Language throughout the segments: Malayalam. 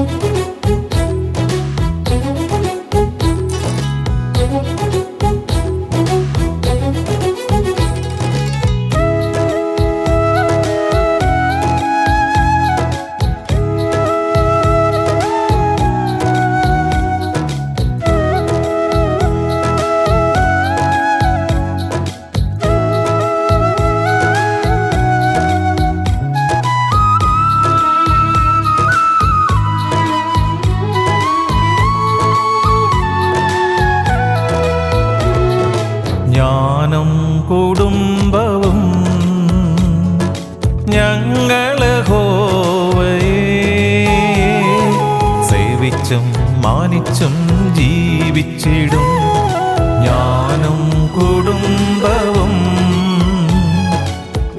ഞാനും കുടുംബവും ഞങ്ങൾ ഹോവയെ സേവിച്ചും മാനിച്ചും ജീവിച്ചിടും. ഞാനും കുടുംബവും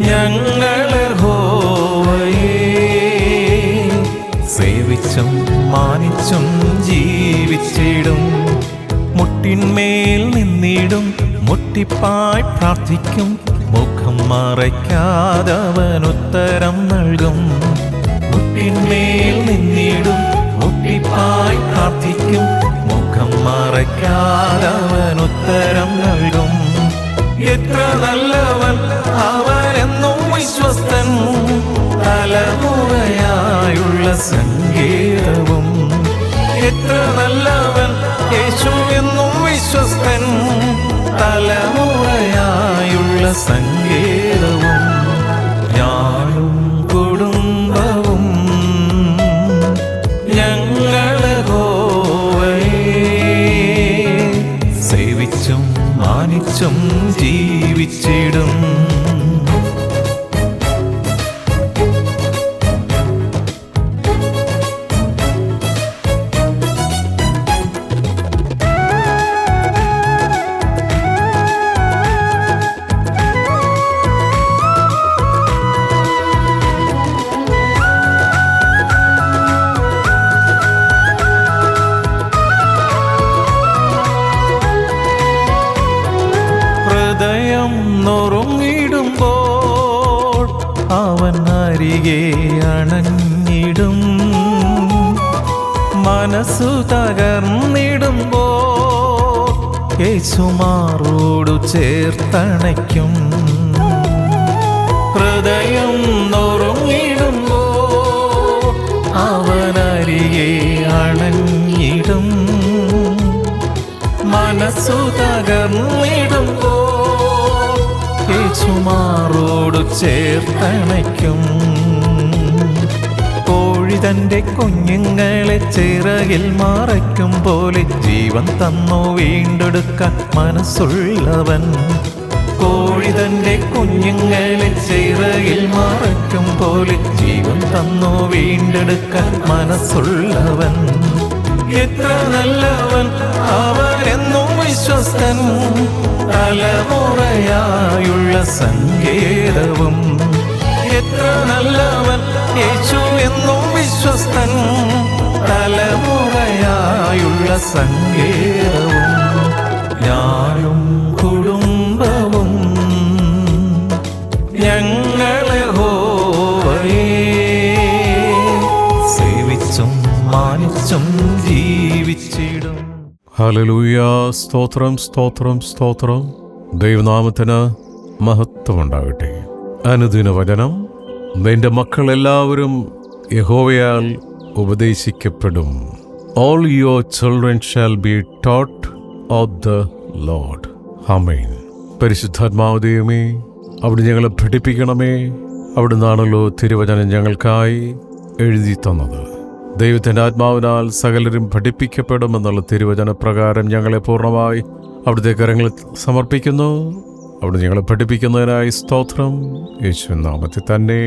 ഞങ്ങൾ ഹോവയെ സേവിച്ചും മാനിച്ചും ജീവിച്ചിടും. മുട്ടിന്മേൽ നിന്നിടും മുട്ടിപ്പായി പ്രാർത്ഥിക്കും. മുഖം മറയ്ക്കാതവൻ ഉത്തരം നൽകും. മുട്ടിന്മേൽ നിന്നിടും. മുട്ടിപ്പായി പ്രാർത്ഥിക്കും. മുഖം മറയ്ക്കാതവൻ ഉത്തരം നൽകും. എത്ര നല്ലവൻ അവനെന്നും വിശ്വസ്തൻ. തലമുറയായുള്ള സങ്കേതവും എത്ര നല്ലവൻ യേശു എന്നും വിശ്വസ്തൻ തലമുറയായുള്ള സങ്കേതവും അണഞ്ഞിടും മനസ്സു തകർന്നിടുമ്പോ യേശുമാറോടു ചേർത്തണയ്ക്കും. ഹൃദയം നുറുങ്ങിടുമ്പോൾ അവനരികെ അണഞ്ഞിടും. മനസ്സു തകർന്നിടുമ്പോ യേശുമാറോടു ചേർത്തണയ്ക്കും. തന്റെ കുഞ്ഞുങ്ങളെ ചിറകിൽ മറയ്ക്കും പോലെ ജീവൻ തന്നു വീണ്ടെടുക്കാൻ മനസ്സുള്ളവൻ. കോഴി തന്റെ കുഞ്ഞുങ്ങളെ ചിറകിൽ മറയ്ക്കും പോലെ ജീവൻ തന്നു വീണ്ടെടുക്കാൻ മനസ്സുള്ളവൻ. എത്ര നല്ലവൻ അവരെന്നും വിശ്വസ്തൻ. തലമുറയായുള്ള സങ്കേതവും എത്ര നല്ലവൻ യേശു എന്നും വിശ്വസ്തൻ തലമുറയായുള്ള സങ്കേതവും ഞാനും കുടുംബവും ഞങ്ങളെ സേവിച്ചും മാനിച്ചും ജീവിച്ചിടും. ഹലലൂയ സ്തോത്രം സ്തോത്രം സ്തോത്രം. ദൈവനാമത്തിന് മഹത്വമുണ്ടാകട്ടെ. അനുദിന വചനം നിന്റെ മക്കളെല്ലാവരും യഹോവയാൽ ഉപദേശിക്കപ്പെടും. All your children shall be taught of the lord ഹമൈൻ പരിശുദ്ധാത്മാവ് ദൈവമേ അവിടെ ഞങ്ങളെ പഠിപ്പിക്കണമേ. അവിടെ നിന്നാണല്ലോ തിരുവചനം ഞങ്ങൾക്കായി എഴുതി തന്നത്. ദൈവത്തിന്റെ ആത്മാവിനാൽ സകലരും പഠിപ്പിക്കപ്പെടുമെന്നുള്ള തിരുവചന പ്രകാരം ഞങ്ങളെ പൂർണമായി അവിടുത്തെ കരങ്ങളിൽ സമർപ്പിക്കുന്നു. അവിടെ ഞങ്ങളെ പഠിപ്പിക്കുന്നതിനായി സ്തോത്രം. യേശു നാമത്തിൽ തന്നെ.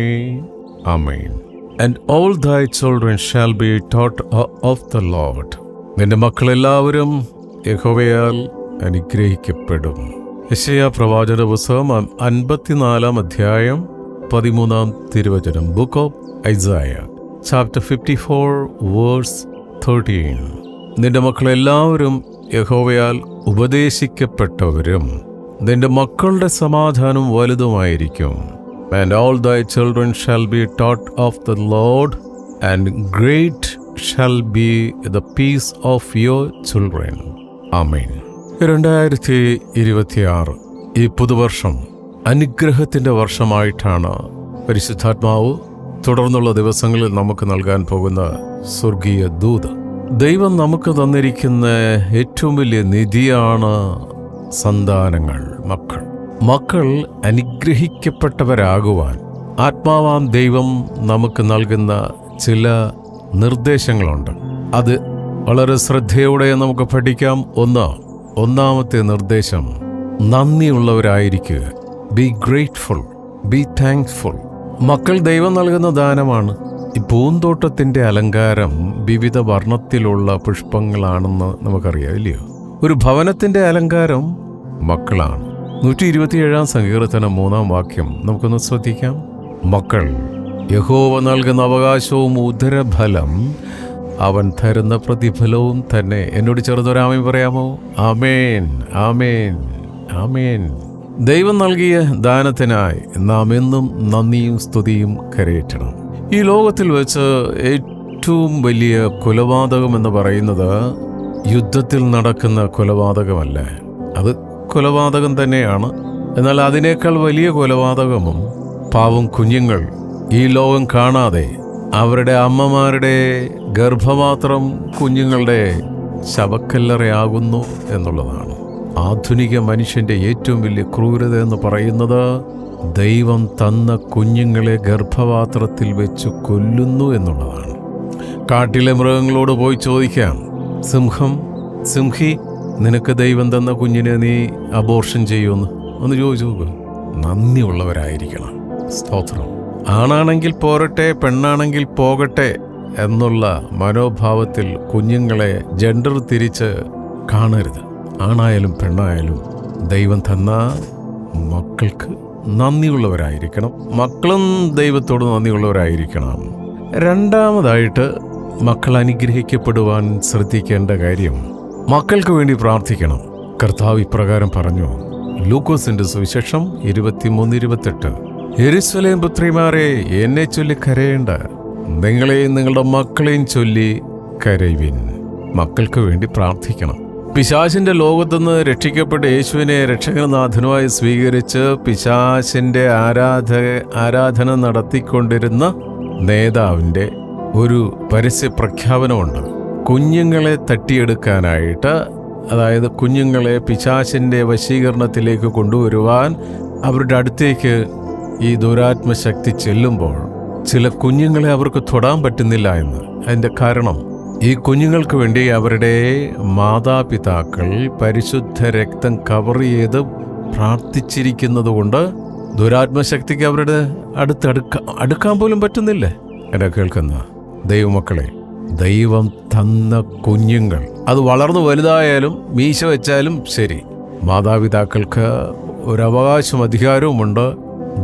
Amen and all thy children shall be taught of the lord നിന്റെ മക്കളെല്ലാവരും യഹോവയാൽ അനുഗ്രഹിക്കപ്പെടും. യശയ പ്രവാചന പുസ്തകം അൻപത്തിനാലാം അധ്യായം പതിമൂന്നാം തിരുവചനം book of Isaiah chapter fifty four verse thirteen നിന്റെ മക്കളെല്ലാവരും യഹോവയാൽ ഉപദേശിക്കപ്പെട്ടവരും. നിന്റെ മക്കളുടെ സമാധാനം വലുതുമായിരിക്കും. And all thy children shall be taught of the lord and great shall be the peace of your children ആമീൻ രണ്ടായിരത്തി ഇരുപത്തിയാറ് ഈ പുതുവർഷം അനുഗ്രഹത്തിന്റെ വർഷമായിട്ടാണ് പരിശുദ്ധാത്മാവ് തുടർന്നുള്ള ദിവസങ്ങളിൽ നമുക്ക് നൽകാൻ പോകുന്ന സ്വർഗീയ ദൂത്. ദൈവം നമുക്ക് തന്നിരിക്കുന്ന ഏറ്റവും വലിയ നിധിയാണ് സന്താനങ്ങൾ മക്കൾ. മക്കൾ അനുഗ്രഹിക്കപ്പെട്ടവരാകുവാൻ ആത്മാവാം ദൈവം നമുക്ക് നൽകുന്ന ചില നിർദ്ദേശങ്ങളുണ്ട്. അത് വളരെ ശ്രദ്ധയോടെ നമുക്ക് പഠിക്കാം. ഒന്ന് ഒന്നാമത്തെ നിർദ്ദേശം നന്ദിയുള്ളവരായിരിക്കുക. ബി ഗ്രേറ്റ്ഫുൾ ബി താങ്ക്ഫുൾ മക്കൾ ദൈവം നൽകുന്ന ദാനമാണ്. ഈ പൂന്തോട്ടത്തിന്റെ അലങ്കാരം വിവിധ വർണത്തിലുള്ള പുഷ്പങ്ങളാണെന്ന് നമുക്കറിയാം ഇല്ലയോ? ഒരു ഭവനത്തിന്റെ അലങ്കാരം മക്കളാണ്. നൂറ്റി ഇരുപത്തിയേഴാം സങ്കീർത്തനം മൂന്നാം വാക്യം നമുക്കൊന്ന് ശ്രദ്ധിക്കാം. മക്കൾ യഹോവ നൽകുന്ന അവകാശവും ഉദരഫലം അവൻ തരുന്ന പ്രതിഫലവും തന്നെ എന്നോട് ചെറുതൊരാമയും പറയാമോ? ആമേൻ ആമേൻ ആമേൻ. ദൈവം നൽകിയ ദാനത്തിനായി നാം എന്നും നന്ദിയും സ്തുതിയും കരയേറ്റണം. ഈ ലോകത്തിൽ വെച്ച് ഏറ്റവും വലിയ കൊലപാതകം എന്ന് പറയുന്നത് യുദ്ധത്തിൽ നടക്കുന്ന കൊലപാതകമല്ല. അത് കൊലപാതകം തന്നെയാണ്. എന്നാൽ അതിനേക്കാൾ വലിയ കൊലപാതകമും പാവം കുഞ്ഞുങ്ങൾ ഈ ലോകം കാണാതെ അവരുടെ അമ്മമാരുടെ ഗർഭപാത്രം കുഞ്ഞുങ്ങളുടെ ശവക്കല്ലറയാകുന്നു എന്നുള്ളതാണ്. ആധുനിക മനുഷ്യന്റെ ഏറ്റവും വലിയ ക്രൂരത എന്ന് പറയുന്നത് ദൈവം തന്ന കുഞ്ഞുങ്ങളെ ഗർഭപാത്രത്തിൽ വെച്ച് കൊല്ലുന്നു എന്നുള്ളതാണ്. കാട്ടിലെ മൃഗങ്ങളോട് പോയി ചോദിക്കാം സിംഹം സിംഹി നിനക്ക് ദൈവം തന്ന കുഞ്ഞിനെ നീ അബോർഷൻ ചെയ്യുമെന്ന്? ഒന്ന് ചോദിച്ചു നോക്ക്. നന്ദിയുള്ളവരായിരിക്കണം. സ്തോത്രം. ആണാണെങ്കിൽ പോരട്ടെ പെണ്ണാണെങ്കിൽ പോകട്ടെ എന്നുള്ള മനോഭാവത്തിൽ കുഞ്ഞുങ്ങളെ ജെൻഡർ തിരിച്ച് കാണരുത്. ആണായാലും പെണ്ണായാലും ദൈവം തന്ന മക്കൾക്ക് നന്ദിയുള്ളവരായിരിക്കണം. മക്കളും ദൈവത്തോട് നന്ദിയുള്ളവരായിരിക്കണം. രണ്ടാമതായിട്ട് മക്കൾ അനുഗ്രഹിക്കപ്പെടുവാൻ ശ്രദ്ധിക്കേണ്ട കാര്യം മക്കൾക്ക് വേണ്ടി പ്രാർത്ഥിക്കണം. കർത്താവ് ഇപ്രകാരം പറഞ്ഞു ലൂക്കോസിന്റെ സുവിശേഷം ഇരുപത്തിമൂന്ന് ഇരുപത്തെട്ട്. എരിസ്വലയും പുത്രിമാരെ എന്നെ ചൊല്ലി കരയേണ്ട. നിങ്ങളെയും നിങ്ങളുടെ മക്കളെയും ചൊല്ലി കരയുവിൻ. മക്കൾക്ക് വേണ്ടി പ്രാർത്ഥിക്കണം. പിശാചിന്റെ ലോകത്തുനിന്ന് രക്ഷിക്കപ്പെട്ട യേശുവിനെ രക്ഷകനാഥനുമായി സ്വീകരിച്ച് പിശാചിന്റെ ആരാധ ആരാധന നടത്തിക്കൊണ്ടിരുന്ന നേതാവിന്റെ ഒരു പരസ്യ പ്രഖ്യാപനമുണ്ട് കുഞ്ഞുങ്ങളെ തട്ടിയെടുക്കാനായിട്ട് അതായത് കുഞ്ഞുങ്ങളെ പിശാചിന്റെ വശീകരണത്തിലേക്ക് കൊണ്ടുവരുവാൻ അവരുടെ അടുത്തേക്ക് ഈ ദുരാത്മശക്തി ചെല്ലുമ്പോൾ ചില കുഞ്ഞുങ്ങളെ അവർക്ക് തൊടാൻ പറ്റുന്നില്ല എന്ന്. അതിന്റെ കാരണം ഈ കുഞ്ഞുങ്ങൾക്ക് വേണ്ടി അവരുടെ മാതാപിതാക്കൾ പരിശുദ്ധ രക്തം കവർ ചെയ്ത് പ്രാർത്ഥിച്ചിരിക്കുന്നത് കൊണ്ട് ദുരാത്മശക്തിക്ക് അവരുടെ അടുത്ത് അടുക്ക അടുക്കാൻ പോലും പറ്റുന്നില്ല? എന്നെ കേൾക്കുന്ന ദൈവമക്കളെ ദൈവം തന്ന കുഞ്ഞുങ്ങൾ. അത് വളർന്നു വലുതായാലും മീശ വെച്ചാലും ശരി. മാതാപിതാക്കൾക്ക് ഒരവകാശം അധികാരവുമുണ്ട്.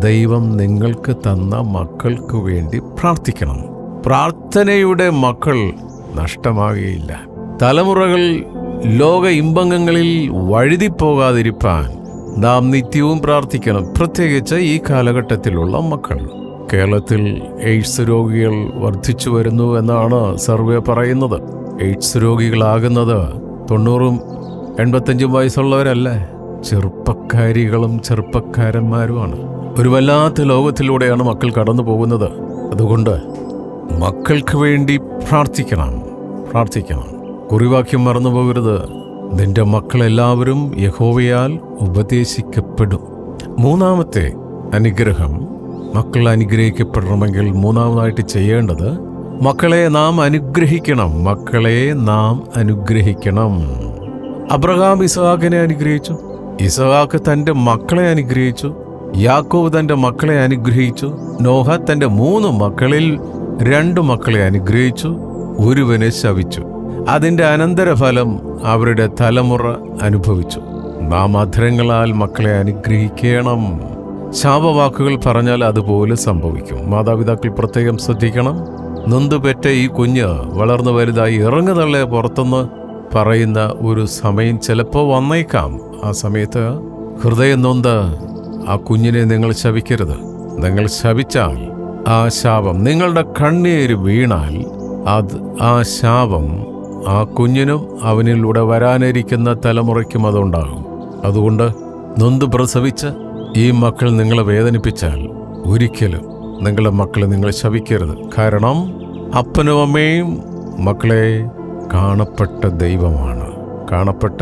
ദൈവം നിങ്ങൾക്ക് തന്ന മക്കൾക്ക് വേണ്ടി പ്രാർത്ഥിക്കണം. പ്രാർത്ഥനയുടെ മക്കൾ നഷ്ടമാകുകയില്ല. തലമുറകൾ ലോക ഇമ്പങ്ങളിൽ വഴുതിപ്പോകാതിരിക്കാൻ നാം നിത്യവും പ്രാർത്ഥിക്കണം. പ്രത്യേകിച്ച് ഈ കാലഘട്ടത്തിലുള്ള മക്കൾ. കേരളത്തിൽ എയ്ഡ്സ് രോഗികൾ വർദ്ധിച്ചു വരുന്നു എന്നാണ് സർവേ പറയുന്നത്. എയ്ഡ്സ് രോഗികളാകുന്നത് തൊണ്ണൂറും എൺപത്തഞ്ചും വയസ്സുള്ളവരല്ലേ? ചെറുപ്പക്കാരികളും ചെറുപ്പക്കാരന്മാരുമാണ്. ഒരു വല്ലാത്ത ലോകത്തിലൂടെയാണ് മക്കൾ കടന്നു പോകുന്നത്. അതുകൊണ്ട് മക്കൾക്ക് വേണ്ടി പ്രാർത്ഥിക്കണം പ്രാർത്ഥിക്കണം. കുറിവാക്യം മറന്നു പോകരുത്. നിന്റെ മക്കളെല്ലാവരും യഹോവയാൽ ഉപദേശിക്കപ്പെടും. മൂന്നാമത്തെ അനുഗ്രഹം മക്കൾ അനുഗ്രഹിക്കപ്പെടണമെങ്കിൽ മൂന്നാമതായിട്ട് ചെയ്യേണ്ടത് മക്കളെ നാം അനുഗ്രഹിക്കണം. മക്കളെ നാം അനുഗ്രഹിക്കണം. അബ്രഹാം ഇസഹാക്കിനെ അനുഗ്രഹിച്ചു. ഇസഹാക്ക് തന്റെ മക്കളെ അനുഗ്രഹിച്ചു. യാക്കോവ് തന്റെ മക്കളെ അനുഗ്രഹിച്ചു. നോഹ തന്റെ മൂന്ന് മക്കളിൽ രണ്ട് മക്കളെ അനുഗ്രഹിച്ചു. ഒരുവനെ ശവിച്ചു. അതിന്റെ അനന്തരഫലം അവരുടെ തലമുറ അനുഭവിച്ചു. നാം അധരങ്ങളാൽ മക്കളെ അനുഗ്രഹിക്കണം. ശാപവാക്കുകൾ പറഞ്ഞാൽ അതുപോലെ സംഭവിക്കും. മാതാപിതാക്കൾ പ്രത്യേകം ശ്രദ്ധിക്കണം. നൊന്തുപെറ്റ ഈ കുഞ്ഞ് വളർന്നു വലുതായി ഇറങ്ങുതള്ളെ പുറത്തുനിന്ന് പറയുന്ന ഒരു സമയം ചിലപ്പോൾ വന്നേക്കാം. ആ സമയത്ത് ഹൃദയം നൊന്ത് ആ കുഞ്ഞിനെ നിങ്ങൾ ശവിക്കരുത് നിങ്ങൾ ശവിച്ചാൽ ആ ശാപം നിങ്ങളുടെ കണ്ണീര് വീണാൽ അത് ആ ശാപം ആ കുഞ്ഞിനും അവനിലൂടെ വരാനിരിക്കുന്ന തലമുറയ്ക്കും അതുണ്ടാകും. അതുകൊണ്ട് നൊന്ത് പ്രസവിച്ച് ഈ മക്കൾ നിങ്ങളെ വേദനിപ്പിച്ചാൽ ഒരിക്കലും നിങ്ങളുടെ മക്കളെ നിങ്ങൾ ശപിക്കരുത്. കാരണം അപ്പനും അമ്മയും മക്കളെ കാണപ്പെട്ട ദൈവമാണ്. കാണപ്പെട്ട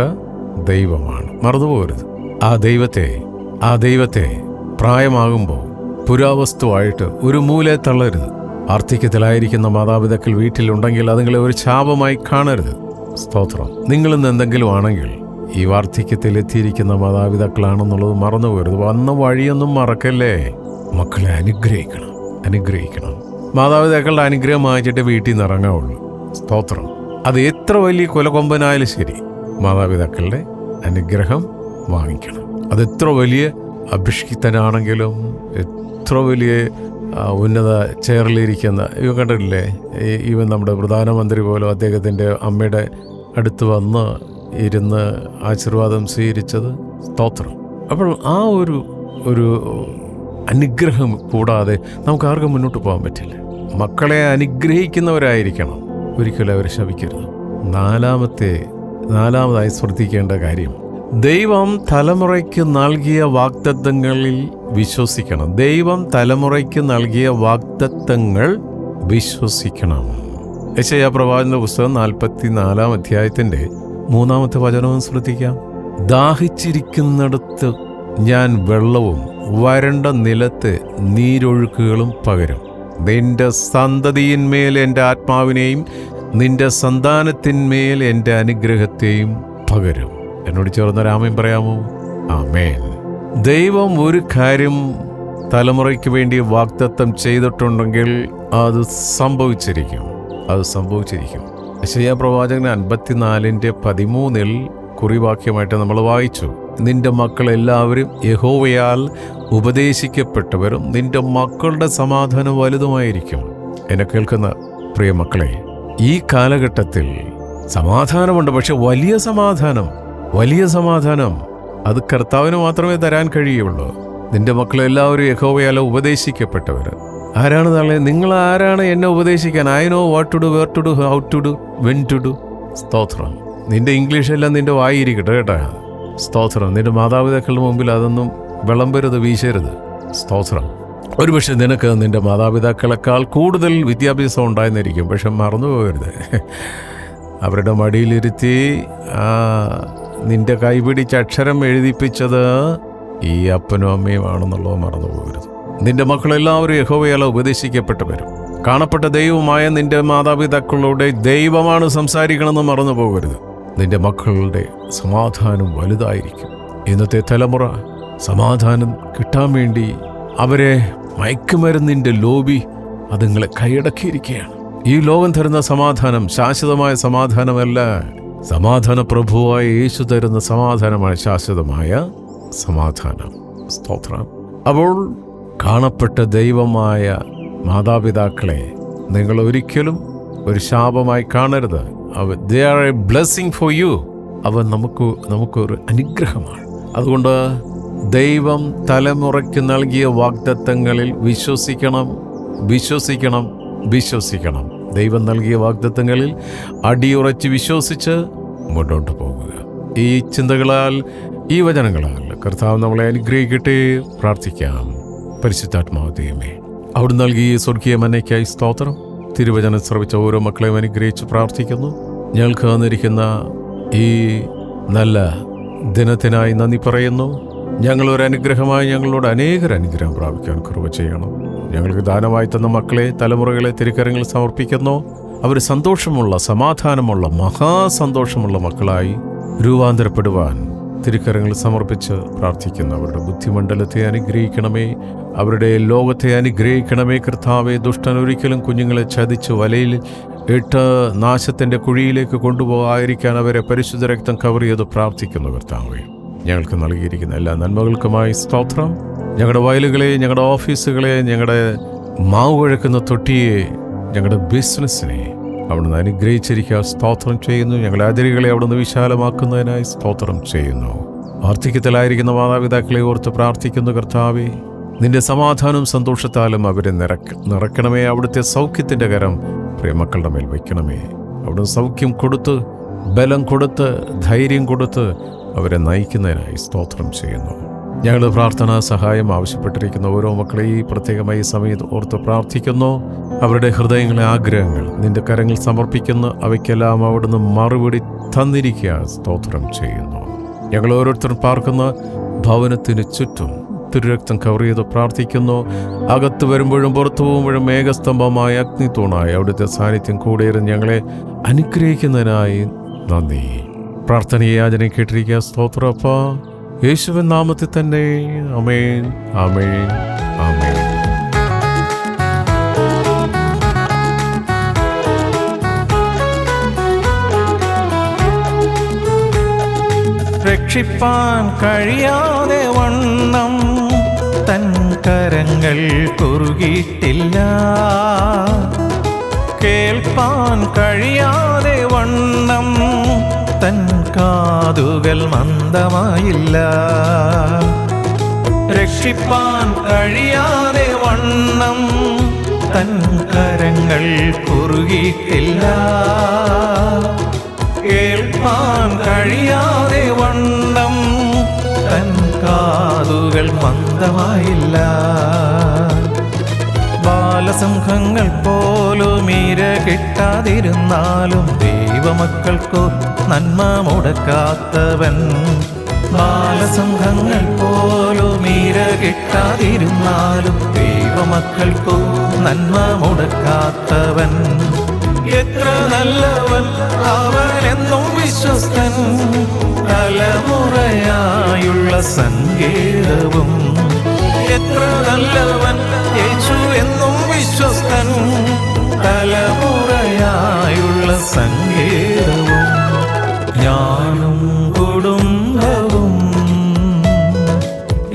ദൈവമാണ്. മറന്നുപോകരുത്. ആ ദൈവത്തെ ആ ദൈവത്തെ പ്രായമാകുമ്പോൾ പുരാവസ്തുവായിട്ട് ഒരു മൂലെ തള്ളരുത്. ആർത്തിക്യത്തിലായിരിക്കുന്ന മാതാപിതാക്കൾ വീട്ടിലുണ്ടെങ്കിൽ അതുങ്ങളെ ഒരു ശാപമായി കാണരുത്. സ്തോത്രം. നിങ്ങളിന്ന് എന്തെങ്കിലും ആണെങ്കിൽ ഈ വാർദ്ധക്യത്തിലെത്തിയിരിക്കുന്ന മാതാപിതാക്കളാണെന്നുള്ളത് മറന്നു പോകരുത്. വന്ന വഴിയൊന്നും മറക്കല്ലേ? മക്കളെ അനുഗ്രഹിക്കണം അനുഗ്രഹിക്കണം. മാതാപിതാക്കളുടെ അനുഗ്രഹം വാങ്ങിച്ചിട്ട് വീട്ടിൽ നിന്ന് ഇറങ്ങാവുള്ളൂ. സ്തോത്രം. അത് എത്ര വലിയ കൊലകൊമ്പനായാലും ശരി മാതാപിതാക്കളുടെ അനുഗ്രഹം വാങ്ങിക്കണം. അത് എത്ര വലിയ അഭിഷിക്തനാണെങ്കിലും എത്ര വലിയ ഉന്നത ചെയറിലിരിക്കുന്ന ഇവ കണ്ടിട്ടില്ലേ? ഈവൻ നമ്മുടെ പ്രധാനമന്ത്രി പോലും അദ്ദേഹത്തിന്റെ അമ്മയുടെ അടുത്ത് വന്ന് ഇരുന്ന് ആശീർവാദം സ്വീകരിച്ചത് സ്തോത്രം. അപ്പോൾ ആ ഒരു ഒരു അനുഗ്രഹം കൂടാതെ നമുക്ക് ആർക്കും മുന്നോട്ട് പോകാൻ പറ്റില്ല. മക്കളെ അനുഗ്രഹിക്കുന്നവരായിരിക്കണം. ഒരിക്കലും അവരെ ശപിക്കരുത്. നാലാമത്തെ നാലാമതായി ശ്രദ്ധിക്കേണ്ട കാര്യം ദൈവം തലമുറയ്ക്ക് നൽകിയ വാഗ്ദത്തങ്ങളിൽ വിശ്വസിക്കണം. ദൈവം തലമുറയ്ക്ക് നൽകിയ വാഗ്ദത്തങ്ങൾ വിശ്വസിക്കണം. യശയ പ്രവാചന പുസ്തകം നാൽപ്പത്തി നാലാം അധ്യായത്തിന്റെ മൂന്നാമത്തെ വചനവും ശ്രദ്ധിക്കാം. ദാഹിച്ചിരിക്കുന്നിടത്ത് ഞാൻ വെള്ളവും വരണ്ട നിലത്ത് നീരൊഴുക്കുകളും പകരും. നിന്റെ സന്തതിയിന്മേൽ എന്റെ ആത്മാവിനെയും നിന്റെ സന്താനത്തിന്മേൽ എന്റെ അനുഗ്രഹത്തെയും പകരും. എന്നോട് ചേർന്ന രാമയും പറയാമോ? ആമേൻ. ദൈവം ഒരു കാര്യം തലമുറയ്ക്ക് വേണ്ടി വാഗ്ദത്തം ചെയ്തിട്ടുണ്ടെങ്കിൽ അത് സംഭവിച്ചിരിക്കും. അത് സംഭവിച്ചിരിക്കും. യശയ്യാ പ്രവാചകൻ അൻപത്തിനാലിന്റെ പതിമൂന്നിൽ കുറിവാക്യമായിട്ട് നമ്മൾ വായിച്ചു. നിന്റെ മക്കൾ എല്ലാവരും യഹോവയാൽ ഉപദേശിക്കപ്പെട്ടവരും നിന്റെ മക്കളുടെ സമാധാനം വലുതുമായിരിക്കും. എന്നെ കേൾക്കുന്ന പ്രിയ മക്കളെ ഈ കാലഘട്ടത്തിൽ സമാധാനമുണ്ട് പക്ഷെ വലിയ സമാധാനം വലിയ സമാധാനം അത് കർത്താവിന് മാത്രമേ തരാൻ കഴിയുള്ളൂ. നിന്റെ മക്കളെല്ലാവരും യഹോവയാൽ ഉപദേശിക്കപ്പെട്ടവർ ആരാണ് തള്ളേ? നിങ്ങൾ ആരാണ് എന്നെ ഉപദേശിക്കാൻ? I know what to do where to do how to do when to do സ്തോത്രം. നിന്റെ ഇംഗ്ലീഷ് എല്ലാം നിന്റെ വായിരിക്കട്ടെ കേട്ടാ. സ്തോത്രം. നിന്റെ മാതാപിതാക്കളുടെ മുമ്പിൽ അതൊന്നും വിളമ്പരുത് വീശരുത്. സ്തോത്രം. ഒരുപക്ഷെ നിനക്ക് നിന്റെ മാതാപിതാക്കളെക്കാൾ കൂടുതൽ വിദ്യാഭ്യാസം ഉണ്ടായിരുന്നിരിക്കും പക്ഷെ മറന്നു പോകരുത് അവരുടെ മടിയിലിരുത്തി നിന്റെ കൈപിടിച്ച് അക്ഷരം എഴുതിപ്പിച്ചത് ഈ അപ്പനും അമ്മയും ആണെന്നുള്ളത് മറന്നു പോകരുത് നിന്റെ മക്കളെല്ലാവരും യഹോവയാല ഉപദേശിക്കപ്പെട്ടവരും. കാണപ്പെട്ട ദൈവമായ നിന്റെ മാതാപിതാക്കളുടെ ദൈവമാണ് സംസാരിക്കണമെന്ന് മറന്നു പോകരുത് നിന്റെ മക്കളുടെ സമാധാനം വലുതായിരിക്കും. ഇന്നത്തെ തലമുറ സമാധാനം കിട്ടാൻ വേണ്ടി അവരെ മയക്കുമരുന്നിന്റെ ലോബി അതുങ്ങളെ കൈയടക്കിയിരിക്കുകയാണ്. ഈ ലോകം തരുന്ന സമാധാനം ശാശ്വതമായ സമാധാനമല്ല. സമാധാന പ്രഭുവായ യേശു തരുന്ന സമാധാനമാണ് ശാശ്വതമായ സമാധാനം. സ്തോത്രം. അപ്പോൾ കാണപ്പെട്ട ദൈവമായ മാതാപിതാക്കളെ നിങ്ങൾ ഒരിക്കലും ഒരു ശാപമായി കാണരുത്. അവ they a blessing for you അവ നമുക്ക് നമുക്കൊരു അനുഗ്രഹമാണ്. അതുകൊണ്ട് ദൈവം തലമുറയ്ക്ക് നൽകിയ വാഗ്ദത്തങ്ങളിൽ വിശ്വസിക്കണം വിശ്വസിക്കണം വിശ്വസിക്കണം. ദൈവം നൽകിയ വാഗ്ദത്തങ്ങളിൽ അടിയുറച്ച് വിശ്വസിച്ച് മുന്നോട്ട് പോകുക. ഈ ചിന്തകളാൽ ഈ വചനങ്ങളാൽ കർത്താവ് നമ്മളെ അനുഗ്രഹിക്കട്ടെ. പ്രാർത്ഥിക്കാം. പരിശുദ്ധാത്മാവ് ദൈവമേ. അവിടെ നൽകിയ സ്വർഗീയ മനയ്ക്കായി സ്തോത്രം. തിരുവചനം ശ്രവിച്ച ഓരോ മക്കളെയും അനുഗ്രഹിച്ച് പ്രാർത്ഥിക്കുന്നു. ഞങ്ങൾക്ക് വന്നിരിക്കുന്ന ഈ നല്ല ദിനത്തിനായി നന്ദി പറയുന്നു. ഞങ്ങളൊരു അനുഗ്രഹമായി ഞങ്ങളോട് അനേകർ അനുഗ്രഹം പ്രാപിക്കാൻ കുറവ് ചെയ്യണം. ഞങ്ങൾക്ക് ദാനമായി തന്ന മക്കളെ തലമുറകളെ തിരുക്കരങ്ങൾ സമർപ്പിക്കുന്നു. അവർ സന്തോഷമുള്ള സമാധാനമുള്ള മഹാസന്തോഷമുള്ള മക്കളായി രൂപാന്തരപ്പെടുവാൻ തിരുക്കരങ്ങൾ സമർപ്പിച്ച് പ്രാർത്ഥിക്കുന്നു അവരുടെ ബുദ്ധിമണ്ഡലത്തെ അനുഗ്രഹിക്കണമേ. അവരുടെ ലോകത്തെ അനുഗ്രഹിക്കണമേ. കർത്താവെ ദുഷ്ടൻ ഒരിക്കലും കുഞ്ഞുങ്ങളെ ചതിച്ച് വലയിൽ ഇട്ട് നാശത്തിന്റെ കുഴിയിലേക്ക് കൊണ്ടുപോകാതിരിക്കാൻ അവരെ പരിശുദ്ധ രക്തം കവർ ചെയ്ത് പ്രാർത്ഥിക്കുന്നു കർത്താവേ. ഞങ്ങൾക്ക് നൽകിയിരിക്കുന്ന എല്ലാ നന്മകൾക്കുമായി സ്തോത്രം. ഞങ്ങളുടെ വയലുകളെ ഞങ്ങളുടെ ഓഫീസുകളെ ഞങ്ങളുടെ മാവ് കുഴക്കുന്ന തൊട്ടിയെ ഞങ്ങളുടെ ബിസിനസ്സിനെ അവിടുന്ന് അനുഗ്രഹിച്ചിരിക്കുക. സ്തോത്രം ചെയ്യുന്നു. ഞങ്ങൾ അതിരുകളെ അവിടുന്ന് വിശാലമാക്കുന്നതിനായി സ്തോത്രം ചെയ്യുന്നു. വാർദ്ധക്യത്തിലായിരിക്കുന്ന മാതാപിതാക്കളെ ഓർത്ത് പ്രാർത്ഥിക്കുന്നു കർത്താവെ. നിന്റെ സമാധാനവും സന്തോഷത്താലും അവരെ നിറക്ക നിറക്കണമേ. അവിടുത്തെ സൗഖ്യത്തിന്റെ കരം പ്രിയമക്കളുടെ മേൽ വയ്ക്കണമേ. അവിടെ സൗഖ്യം കൊടുത്ത് ബലം കൊടുത്ത് ധൈര്യം കൊടുത്ത് അവരെ നയിക്കുന്നതിനായി സ്തോത്രം ചെയ്യുന്നു. ഞങ്ങൾ പ്രാർത്ഥന സഹായം ആവശ്യപ്പെട്ടിരിക്കുന്ന ഓരോ മക്കളെയും പ്രത്യേകമായി സമയത്ത് ഓർത്ത് പ്രാർത്ഥിക്കുന്നു. അവരുടെ ഹൃദയങ്ങളെ ആഗ്രഹങ്ങൾ നിന്റെ കരങ്ങൾ സമർപ്പിക്കുന്നു അവയ്ക്കെല്ലാം അവിടുന്ന് മറുപടി തന്നിരിക്കുക സ്തോത്രം ചെയ്യുന്നു. ഞങ്ങൾ ഓരോരുത്തരും പാർക്കുന്ന ഭവനത്തിന് ചുറ്റും തിരുരക്തം കവർ ചെയ്ത് പ്രാർത്ഥിക്കുന്നു. അകത്ത് വരുമ്പോഴും പുറത്തു പോകുമ്പോഴും മേഘസ്തംഭമായ അഗ്നിത്തൂണായി അവിടുത്തെ സാന്നിധ്യം കൂടെയിരുന്ന് ഞങ്ങളെ അനുഗ്രഹിക്കുന്നതിനായി നന്ദി. പ്രാർത്ഥനയെ യാചന കേട്ടിരിക്കുക സ്തോത്രപ്പ യേശുവിൻ നാമത്തിൽ തന്നെ. അമേൻ അമേൻ അമേൻ രക്ഷിപ്പാൻ കഴിയാതെ വണ്ണം തൻ കരങ്ങൾ കുറുകിയിട്ടില്ല. കേൾപ്പാൻ കഴിയാതെ വണ്ണം കാതുകൾ മന്ദമായില്ല. രക്ഷിപ്പാൻ കഴിയാതെ വണ്ണം തൻ കരങ്ങൾ കുറുകിയിട്ടില്ല. കേൾപ്പാൻ കഴിയാതെ വണ്ണം തൻ കാതുകൾ മന്ദമായില്ല. ബാലസംഘങ്ങൾ പോലും ഇര കിട്ടാതിരുന്നാലും ദൈവമക്കൾക്കു നന്മ മുടക്കാത്തവൻ. ബാലസിംഹങ്ങൾ പോലും ഇര കിട്ടാതിരുന്നാലും ദൈവമക്കൾക്കോ നന്മ മുടക്കാത്തവൻ. എത്ര നല്ലവൻ അവൻ എന്നും വിശ്വസ്തൻ. തലമുറയായുള്ള സങ്കേതവും. എത്ര നല്ലവൻ യേശു എന്നും വിശ്വസ്തൻ. തലമുറയായുള്ള സങ്കേതവും ഞാനും കുടുംബവും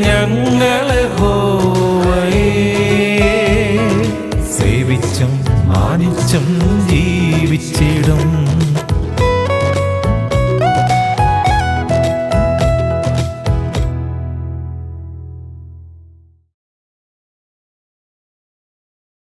ഞങ്ങളെ ഹോവയേ. സേവിച്ചും മാനിച്ചും